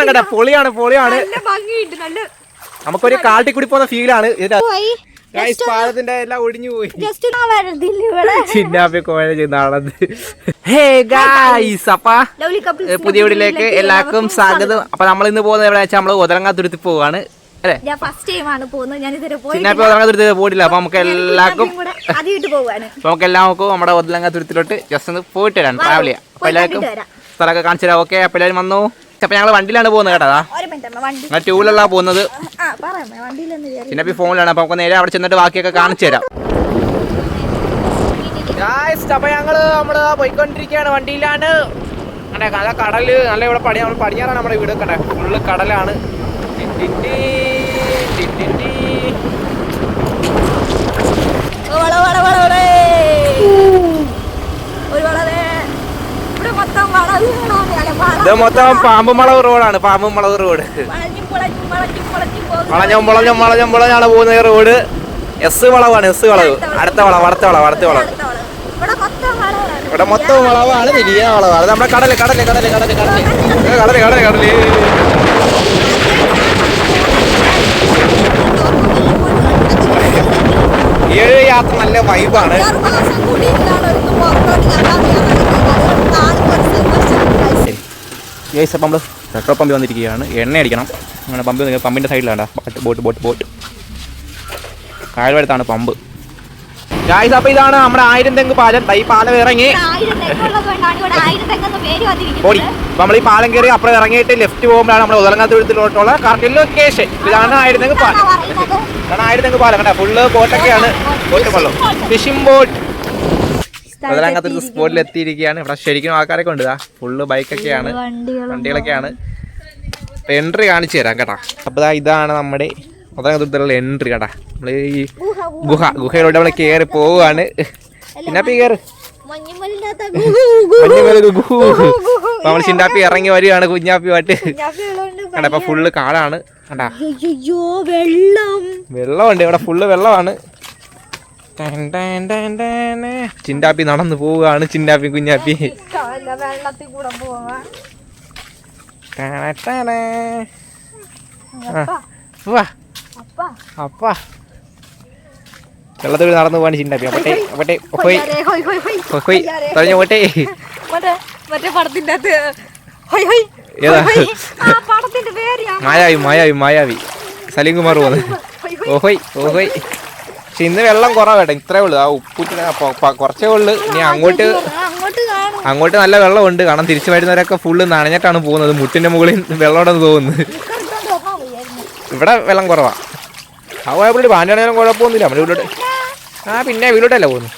വേണം കേട്ടോ. പൊളിയാണ് പൊളിയാണ്. നമുക്കൊരു കാട്ടി കൂടി പോകുന്ന ഫീലാണ് പാലത്തിന്റെ എല്ലാം ഒടിഞ്ഞു പോയി. ചിന്നാപ്പി കോഴ ഹേ അപ്പ പുതിയ വീടിലേക്ക് എല്ലാവർക്കും സ്വാഗതം. അപ്പൊ നമ്മൾ ഇന്ന് പോകുന്നത് എവിടെ വെച്ചാൽ നമ്മൾ ഒതരങ്ങാതുരുത്തി പോവാണ്. അല്ലേ? ഞാൻ ഫസ്റ്റ് ടൈമാണ് പോകുന്നത്. ഞാൻ ഇതുവരെ പോയിട്ടില്ല. അപ്പൊ നമുക്ക് എല്ലാവർക്കും പോവാണ് നമുക്ക് എല്ലാവർക്കും നമ്മുടെ ഒതരങ്ങാതുരത്തിലോട്ട് ജസ്റ്റ് ഒന്ന് പോയിട്ട് വരാം. ട്രാവൽ ചെയ്യാം. അപ്പൊ എല്ലാവർക്കും. സ്ഥലമൊക്കെ കാണിച്ചു തരാം. ഓക്കെ അപ്പൊ എല്ലാവരും വന്നു. അപ്പൊ ഞങ്ങൾ വണ്ടിയിലാണ് പോകുന്നത് കേട്ടോ ഒരു മിനിറ്റ് അമ്മ വണ്ടി. ഞങ്ങൾ ടൂവിലല്ല പോകുന്നത്. പിന്നെ ഫോണിലാണ് അപ്പൊ നമുക്ക് നേരെ അവിടെ ചെന്നിട്ട് ബാക്കിയൊക്കെ കാണിച്ചു തരാം. അപ്പൊ ഞങ്ങൾ നമ്മൾ പോയിക്കൊണ്ടിരിക്കുകയാണ് വണ്ടിയിലാണ്. അതെ നല്ല കടൽ നല്ല ഇവിടെ പടി നമ്മൾ പടിഞ്ഞാറാണ് നമ്മുടെ വീട് കണ്ടേ? ഫുള്ള് കടലാണ്. ഒരു വളവേ ഇവിടെ മൊത്തം വളവുകളാണ് അല്ല, വള- ഇത് മൊത്തം പാമ്പുമളവ് റോഡാണ് പാമ്പുമളവ് റോഡ്. വളഞ്ഞും പുളഞ്ഞും വളഞ്ഞും പുളഞ്ഞും പോകുന്ന. വളഞ്ഞം വളഞ്ഞാണ് മുളഞ്ഞം പോകുന്ന ഈ റോഡ്. എസ് വളവാണ് എസ് വളവ്. അടുത്ത വളവ്. അടുത്ത വളവ് അടുത്ത വളവ്. ഇവിടെ മൊത്തം വളവാണ്. ഇവിടെ മൊത്തം വളവാണ് തിരിയ വളവാണ്. നമ്മുടെ കടൽ കടൽ കടൽ കടൽ കടൽ. കടൽ കടൽ. കടൽ ഏഴ് യാത്ര നല്ല വൈബാണ് ആറ് മാസം കൂടി ഇതാണ് ഒരു പുറത്തോട്ട് കണ്ടാൽ കാണുമ്പോൾ ഒരു സന്തോഷം ഗൈസ് അപ്പം നമ്മൾ പെട്രോൾ പമ്പിൽ വന്നിരിക്കുകയാണ്. എണ്ണ അടിക്കണം. അങ്ങനെ പമ്പ് പമ്പിന്റെ സൈഡിലാണ് ബോട്ട് ബോട്ട് ബോട്ട് കായലടുത്താണ് പമ്പ് ഗായ്സ് അപ്പോൾ ഇതാണ് നമ്മുടെ ആയിരം തെങ്ങ് പാലം. ഈ പാലം ഇറങ്ങി. ഓടി നമ്മൾ ഈ പാലം കയറി അപ്പുറം ഇറങ്ങിയിട്ട് ലെഫ്റ്റ് പോകുമ്പോഴാണ് നമ്മൾ ഉദലങ്ങാത്തുരത്തിലോട്ടുള്ള കറക്റ്റ് ലൊക്കേഷൻ ഇതാണ് ആയിരം തെങ്ങ് പാലം. ഇതാണ് ആയിരം തെങ്ങ് പാലം. കേട്ടോ ഫുള്ള് ബോട്ടൊക്കെയാണ് ബോട്ട് വെള്ളം. ഫിഷിംഗ് ബോട്ട് ഉദലങ്ങാത്തുരത്ത് സ്പോട്ടിൽ എത്തിയിരിക്കുകയാണ് ഇവിടെ ശരിക്കും ആൾക്കാരൊക്കെ ഉണ്ട്. ഫുള്ള് ബൈക്കൊക്കെയാണ് വണ്ടികളും വണ്ടികളൊക്കെയാണ്. അപ്പൊ എൻട്രി കാണിച്ചു തരാം കേട്ടാ. അപ്പൊ ഇതാണ് നമ്മുടെ ഉദലങ്ങാത്തുരത്തിലുള്ള എൻട്രി കേട്ടാ നമ്മൾ ഈ ഗുഹ, ഗുഹയിലൂടെ നമ്മൾ കയറി പോവുകയാണ് പിന്നെ കയറി നമ്മൾ ചിണ്ടാപ്പി ഇറങ്ങി വരികയാണ് കുഞ്ഞാപ്പിയുമായിട്ട്. വാട്ട് കണ്ടാ ഇപ്പൊ ഫുള്ള് കാടാണ്. കണ്ടാ. വെള്ളം. വെള്ളമുണ്ട് ഇവിടെ ഫുള്ള് വെള്ളമാണ്. ടൻ ടൻ ടൻ ടൻ. ചിണ്ടാപ്പി നടന്നു പോവുകയാണ് ചിന്താപ്പി കുഞ്ഞാപ്പി. വെള്ളത്തിൽ കൂടെ പോവാൻ ടന ടന. അപ്പ വാ. അപ്പ. അപ്പാ. വെള്ളത്തിൽ നടന്നു പോവാണ് ചിന്താപ്പി അപ്പട്ടെ അപ്പട്ടെ പറഞ്ഞു പോട്ടെ മറ്റേ മറ്റേ പടത്തിന്റെ അകത്ത് ഏതാ? മായാവി മായാവി മായാവി. സലീം കുമാർ പോകുന്നത്. ഹൊയ്, ഹൊയ്. ഓഹോയ് ഓഹോയ് പക്ഷെ ഇന്ന് വെള്ളം കുറവേട്ടോ ഇത്രേ ഉള്ളു. ആ ഉപ്പുറ്റിന് കുറച്ചേ ഉള്ളു. ഇനി അങ്ങോട്ട് അങ്ങോട്ട് കാണും അങ്ങോട്ട് നല്ല വെള്ളമുണ്ട്. കാരണം തിരിച്ചു വരുന്നവരൊക്കെ ഫുള്ള് നനഞ്ഞിട്ടാണ് പോകുന്നത്. മുട്ടിന്റെ മുകളിൽ വെള്ളമുണ്ടെന്ന് തോന്നുന്നു. ഇക്കടുത്തോണ്ട് ഇവിടെ വെള്ളം കുറവാ. ആ പോയപ്പോഴും പാന്റാണെങ്കിലും കുഴപ്പമൊന്നുമില്ല. നമ്മുടെ വീട്ടിലോട്ട് ആ പിന്നെ വീട്ടിലോട്ടല്ല പോകുന്നു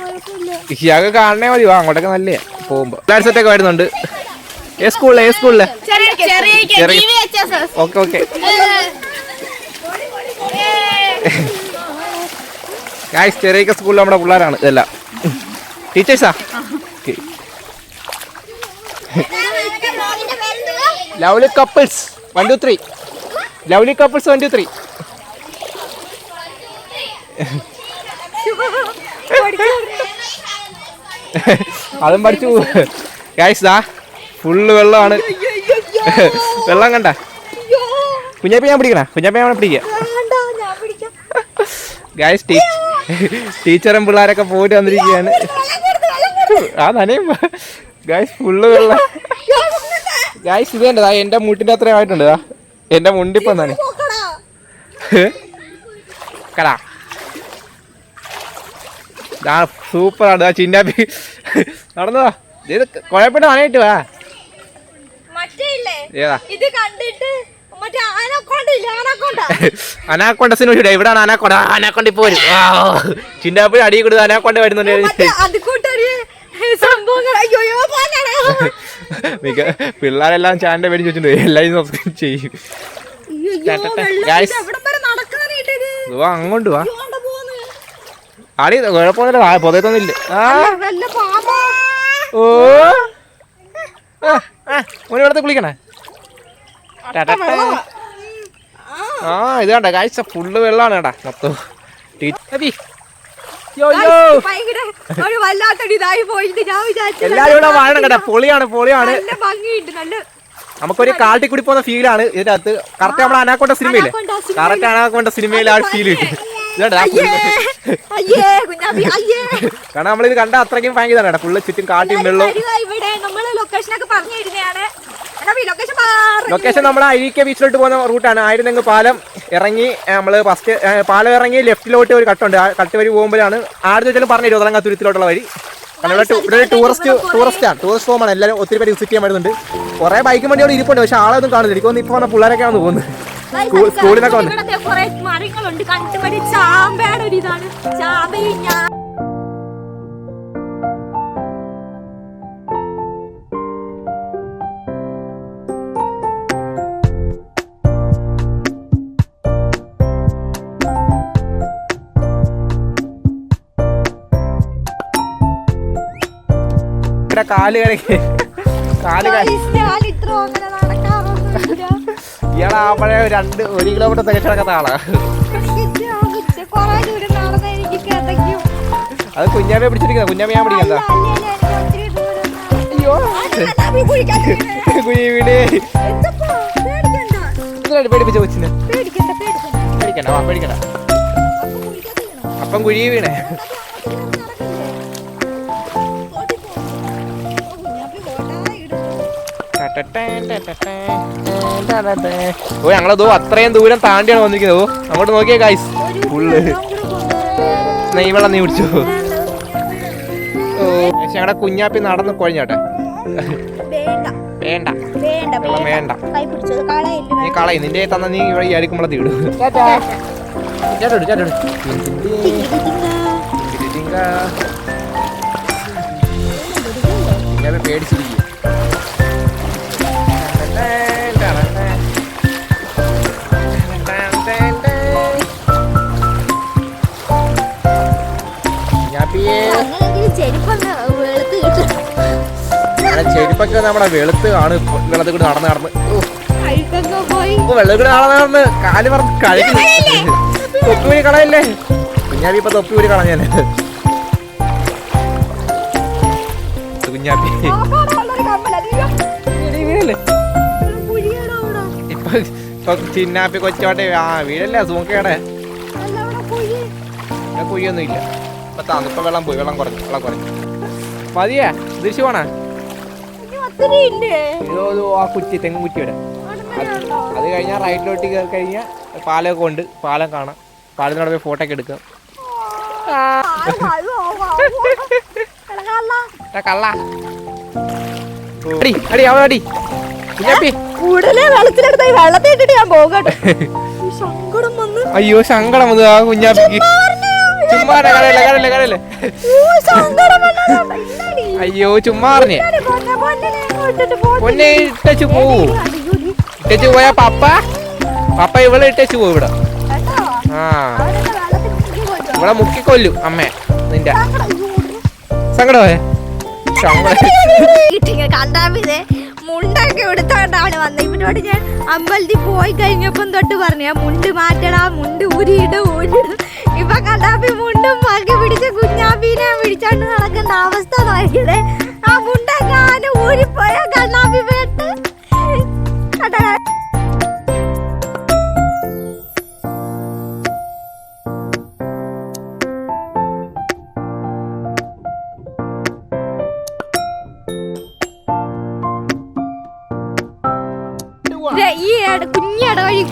കുഴപ്പമില്ല. ഇയാൾക്ക് കാണണേ മതി. വാ അങ്ങോട്ടൊക്കെ നല്ല പോകുമ്പോ. സെറ്റൊക്കെ വരുന്നുണ്ട്. ഏ സ്കൂളിലെ ഏ സ്കൂളിലെ? ചെറിയ ഓക്കെ ഓക്കെ. ഗായ്സ് ചെറിയ സ്കൂളിൽ നമ്മുടെ പിള്ളേരാണ് ഇതെല്ലാം. ടീച്ചേഴ്സാ lovely couples one two three lovely couples one two three അതും പഠിച്ചു. ഗായ്സ് ദാ ഫുള്ള് വെള്ളമാണ്. വെള്ളം കണ്ട? കുഞ്ഞാപ്പി ഞാൻ പിടിക്കണ? കുഞ്ഞാപ്പി ഞാൻ പിടിക്കുക ഗായ്സ് ടീച്ചർ ടീച്ചറും പിള്ളേരൊക്കെ പോയിട്ട് വന്നിരിക്കുകയാണ്. ആ നനയും. ഗായ്സ് ഫുള്ള് വെള്ളം. ഗായ്സ് ഇത് കണ്ടതാ എന്റെ മുട്ടിന്റെ അത്രയും ആയിട്ടുണ്ട് എന്റെ എന്റെ മുണ്ടിപ്പം തന്നെ. കടാ. ദാ സൂപ്പറാണ് ചിന്നാപ്പി നടന്നതാ ഇത് കുഴപ്പമില്ല നനയിട്ട് വാ. ഏതാ? ഇത് കണ്ടിട്ട് അനാക്കൊണ്ടസിന് ഇവിടെ ഇവിടാണ് അനാക്കൊണ്ട. അനാക്കൊണ്ടി പോരും. ചിന്നാപ്പി അടി കൊടുത്ത് അനാക്കൊണ്ട മറ്റേ വരുന്നുണ്ട് അത് കൂട്ടൊരു സംഭവങ്ങൾ. അയ്യോ അയ്യോ, പോകണടാ. മിക്ക പിള്ളേരെല്ലാം ചാനലിന്റെ പേര് ചോദിച്ചിട്ടുണ്ട്. എല്ലാരും സബ്സ്ക്രൈബ് ചെയ്യും. അങ്ങോട്ട് വാ. അടി കുഴപ്പമൊന്നുമില്ല. പുതയത്തൊന്നുമില്ല. ഓ. മുനിവിടത്ത് കുളിക്കണേ. ആ ഇത് കണ്ട? കാഴ്ച ഫുള്ള് വെള്ളമാണ് കേട്ടാ മൊത്തം. എല്ലാരും ഇവിടെ വാഴണം പൊളിയാണ് പൊളിയാണ്. നമുക്കൊരു കാട്ടി കൂടി പോകുന്ന ഫീലാണ് ഇതിന്റെ അകത്ത് കറക്റ്റ് നമ്മുടെ അനാക്കൊണ്ട സിനിമയില്ലേ. കറക്റ്റ് അനാക്കൊണ്ട സിനിമയിൽ ആ ഫീൽ കിട്ടും. അയ്യേ. അയ്യേ അയ്യേ. കാരണം നമ്മളിത് കണ്ട അത്രയ്ക്കും ഭയങ്കര ഫുള്ള് ചുറ്റും കാട്ടിയും ഒക്കെ പറഞ്ഞു തരുന്നതാണ്. ലൊക്കേഷൻ നമ്മൾ അഴീക്ക ബീച്ചിലോട്ട് പോകുന്ന റൂട്ടാണ് ആയിരുന്നെങ്കിൽ പാലം ഇറങ്ങി നമ്മൾ ഫസ്റ്റ് പാലം ഇറങ്ങി ലെഫ്റ്റിലോട്ട് ഒരു കട്ടുണ്ട് ആ കട്ട് വഴി പോകുമ്പോഴാണ് ആദ്യം വെച്ചാലും പറഞ്ഞു ഇരുപതാം തുരുത്തിലോട്ടുള്ള വഴി. ഇവിടെ ടൂറിസ്റ്റ് ടൂറിസ്റ്റ് ആണ്. ടൂറിസ്റ്റ് ഹോമാണ് എല്ലാവരും ഒത്തിരി പേര് വിസിറ്റ് ചെയ്യാൻ വരുന്നുണ്ട്. കുറേ ബൈക്കും വണ്ടി അവിടെ ഇരിപ്പുണ്ട്. പക്ഷെ ആളൊന്നും കാണുന്നില്ല. എനിക്കൊന്ന് ഇപ്പോൾ വന്ന പിള്ളേരൊക്കെയാണ് തോന്നുന്നത് സ്കൂൾ- സ്കൂളിലൊക്കെ വന്ന്. മരങ്ങളുണ്ട് കണ്ടുപടി ചാമ്പയുടെ ഒരു ഇതാണ്. ചാമ്പയും ഞാൻ കാൽ കരക്ക് കാൽ ഇയാൾ ആ പഴയ രണ്ട് ഒരു കിലോമീറ്റർ തികച്ചു നടക്കുന്ന ആളാ. അത് കുഞ്ഞാമ്മയെ പിടിച്ചിരിക്കുന്ന. കുഞ്ഞാമ്മ ഞാൻ പിടിക്കണ്ട അയ്യോ? പേടിക്കണ്ട. എന്തിനാണ് പേടിപ്പിച്ച കൊച്ചിന്. പേടിക്കണ്ട? അപ്പം കുഴി വീണേ. ഓ ഞങ്ങളതോ അത്രയും ദൂരം താണ്ടിയാണ് വന്നിരിക്കുന്നത് അങ്ങോട്ട് നോക്കിയേ ഗൈസ് ഫുള്ള് നെയ് നീ കുടിച്ചു ഓ പക്ഷെ ഞങ്ങളുടെ കുഞ്ഞാപ്പി നടന്ന് കുഴഞ്ഞോട്ടെ വേണ്ട വേണ്ട നീ കളയ നിന്റെ തന്ന നീ ഇവിടെ ഈ അരിക്കുമ്പോൾ തീടും പേടിച്ചിരിക്കും ചെരുപ്പൊക്കെ നമ്മുടെ വെളുത്ത് ആണ് വെള്ളത്തിൽ കൂടി നടന്ന് നടന്ന്. വെള്ളം കൂടി നടന്ന് നടന്ന് കാൽ പറഞ്ഞ് കഴിക്കുന്നു തൊപ്പി കൂടി കളയല്ലേ? കുഞ്ഞാപ്പി ഇപ്പൊ തൊപ്പി കൂടി കളഞ്ഞാലേ കുഞ്ഞാപ്പി. ഇപ്പൊ ചിന്നാപ്പി കൊച്ചോട്ടെ ആ വീടല്ലേ ഇവിടെ കുഴിയൊന്നും ഇല്ല ഇപ്പൊ തണുപ്പ വെള്ളം പോയി വെള്ളം കുറഞ്ഞു വെള്ളം കുറഞ്ഞു. മതിയേ തിരിച്ചു ഇതോ ഇതോ ആ കുറ്റി തെങ്ങ് കുറ്റി ഇവിടെ? അത് കഴിഞ്ഞാൽ റൈറ്റിലോട്ട് കയറി കഴിഞ്ഞാൽ പാലമൊക്കെ ഉണ്ട് പാലം കാണാം. പാലത്തിനോട് പോയി ഫോട്ടോ ഒക്കെ എടുക്കാം. കള്ള അടി അടി അവൻ അടി. കുഞ്ഞാപ്പി. കൂടുതലേ വെള്ളത്തിലെടുത്ത വെള്ളത്തിൽ ഇട്ടിട്ട് ഞാൻ പോകട്ടെ. ഈ സങ്കടം വന്ന്. അയ്യോ സങ്കടം വന്നു ആ കുഞ്ഞാപ്പിക്ക്. ചുമ്മാ കടയല്ലേ കടയല്ലേ കടയല്ലേ. അയ്യോ ചുമ്മാ അറിഞ്ഞേ പൊന്നെ, ഇട്ടു പോവൂ ഇട്ടു പോയാ പപ്പ? പപ്പ ഇവളെ ഇട്ടു പോവും ഇവിടെ? ആ. ഇവിടെ മുക്കിക്കൊല്ലു അമ്മേ നിന്റെ. സങ്കടമായ സങ്കടം വന്നത് ഇവനോട് ഞാൻ അമ്പലത്തിൽ പോയി കഴിഞ്ഞപ്പം തൊട്ട് പറഞ്ഞു ഞാൻ മുണ്ട് മാറ്റടാ മുണ്ട് ഊരിയിട് ഊരിയിട് ഇപ്പൊ കണ്ടാപ്പി മുണ്ടും മകി പിടിച്ച കുഞ്ഞാപ്പീനെ പിടിച്ചാണ്ട് നടക്കുന്ന അവസ്ഥ നോക്കിയത്. ആ മുണ്ടെങ്ങാനും ഊരിപ്പോയ കണ്ണാപ്പി പേട്ട്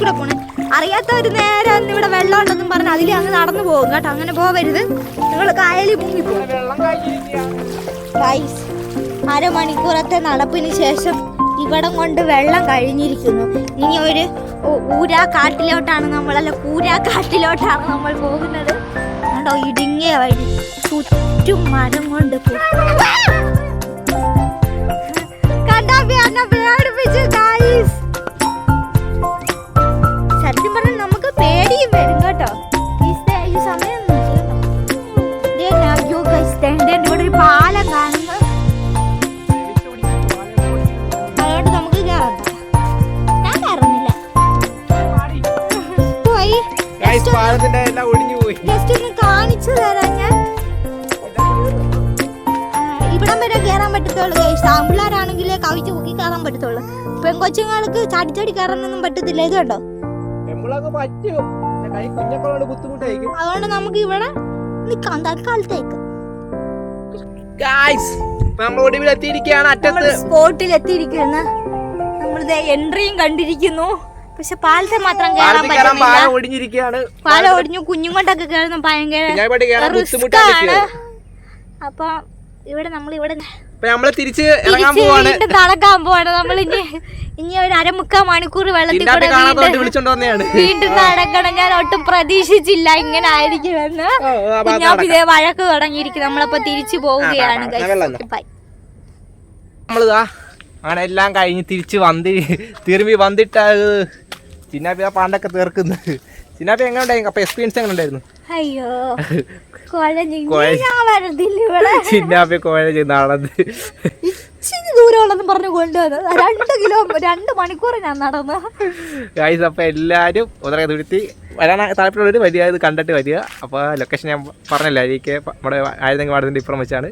കൂടെ പോണേ. അറിയാത്തവർ നേരെ അന്ന് ഇവിടെ വെള്ളം ഉണ്ടെന്നും പറഞ്ഞ് അതിൽ അങ്ങ് നടന്നു പോകും കേട്ടോ. അങ്ങനെ പോവരുത്. നിങ്ങൾ കായലിൽ മുങ്ങിപ്പോകും അരമണിക്കൂറത്തെ നടപ്പിന് ശേഷം ഇവിടം കൊണ്ട് വെള്ളം കഴിഞ്ഞിരിക്കുന്നു. ഇനി ഒരു ഊരാ കാട്ടിലോട്ടാണ് നമ്മൾ അല്ല കൂരാ കാട്ടിലോട്ടാണ് നമ്മൾ പോകുന്നത്. കണ്ടോ ഇടുങ്ങിയ വഴി. ചുറ്റും മരം കൊണ്ട് എല്ലാം ഒടിഞ്ഞു പോയി ജസ്റ്റ് ഒന്ന് കാണിച്ചു തരാം ഞാൻ ആ, ഇവിടം വരെ കയറാൻ പറ്റത്തുള്ളൂ. ഗൈസ് ആമ്പിള്ളാരാണെങ്കിൽ കവിച്ച് പൊക്കി കയറാൻ പറ്റത്തുള്ളൂ. പെൺകൊച്ചുങ്ങൾക്ക് ചാടി ചാടി കയറാനൊന്നും പറ്റത്തില്ല. ഇത് കണ്ടോ? അതുകൊണ്ട് നമുക്ക് ഇവിടെ നിൽക്കാം. തൽക്കാലത്തേക്ക്. സ്പോട്ടിൽ എത്തിയിരിക്കുന്നു നമ്മളിത് എൻട്രിയും കണ്ടിരിക്കുന്നു. പക്ഷെ പാലത്തെ മാത്രം കേറാൻ കയറാൻ പറ്റുന്നില്ല പാലം ഒടിഞ്ഞിരിക്കുകയാണ്. പാലം ഒടിഞ്ഞു കുഞ്ഞുകൊണ്ടൊക്കെ കയറുന്ന ഭയങ്കര അപ്പൊ ഇവിടെ നമ്മൾ ഇവിടെ നമ്മൾ തിരിച്ച് ഇറങ്ങാൻ പോവാണ്. നടക്കാൻ പോവാണ്. നമ്മൾ ഇനി ഇനി ഒരു അരമുക്കാൽ മണിക്കൂർ വെള്ളത്തിൽ വീണ്ടും നടക്കണം. ഞാൻ ഒട്ടും പ്രതീക്ഷിച്ചില്ല ഇങ്ങനെ ആയിരിക്കുമെന്ന്. ഞാൻ ഇതേ വഴക്ക് തുടങ്ങിയിരിക്കും നമ്മളപ്പോ തിരിച്ചു പോവുകയാണ് നമ്മളിതാ അങ്ങനെ എല്ലാം കഴിഞ്ഞ് തിരിച്ച് വന്നി തിരുമ്പി വന്നിട്ട് ചിന്നാപ്പി ആ പാണ്ടൊക്കെ തീർക്കുന്നു. ചിന്നാപ്പി എങ്ങനെ ഉണ്ടായിരുന്നു അപ്പൊ എക്സ്പീരിയൻസ് എങ്ങനെ ഉണ്ടായിരുന്നു അയ്യോ ചിന്നാപ്പി കോഴ നടന്ന് ഇച്ചിരി ദൂരമുള്ളതെന്ന് പറഞ്ഞു കൊണ്ടുവന്നത്. രണ്ട് കിലോ രണ്ട് മണിക്കൂർ ഞാൻ നടന്നു. ഗൈസ് അപ്പോൾ എല്ലാരും ഉദര തുരുത്തി വരാൻ താല്പര്യമുള്ളവർ വരിക ഇത് കണ്ടിട്ട് വരിക. അപ്പോൾ ലൊക്കേഷൻ ഞാൻ പറഞ്ഞല്ലോ അരിക്ക് നമ്മുടെ ആയിരുന്നെങ്കിൽ വാടുന്നതിന്റെ ഇപ്പുറം വെച്ചാണ്.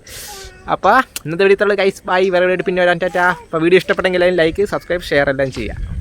അപ്പോൾ ഇന്നത്തെ വീഡിയോ ഗൈസ് ബൈ വേറെ പിന്നെ വരാൻ ടാറ്റാ അപ്പോൾ വീഡിയോ ഇഷ്ടപ്പെട്ടെങ്കിൽ ലൈക്ക് സബ്സ്ക്രൈബ് ഷെയർ എല്ലാം ചെയ്യുക.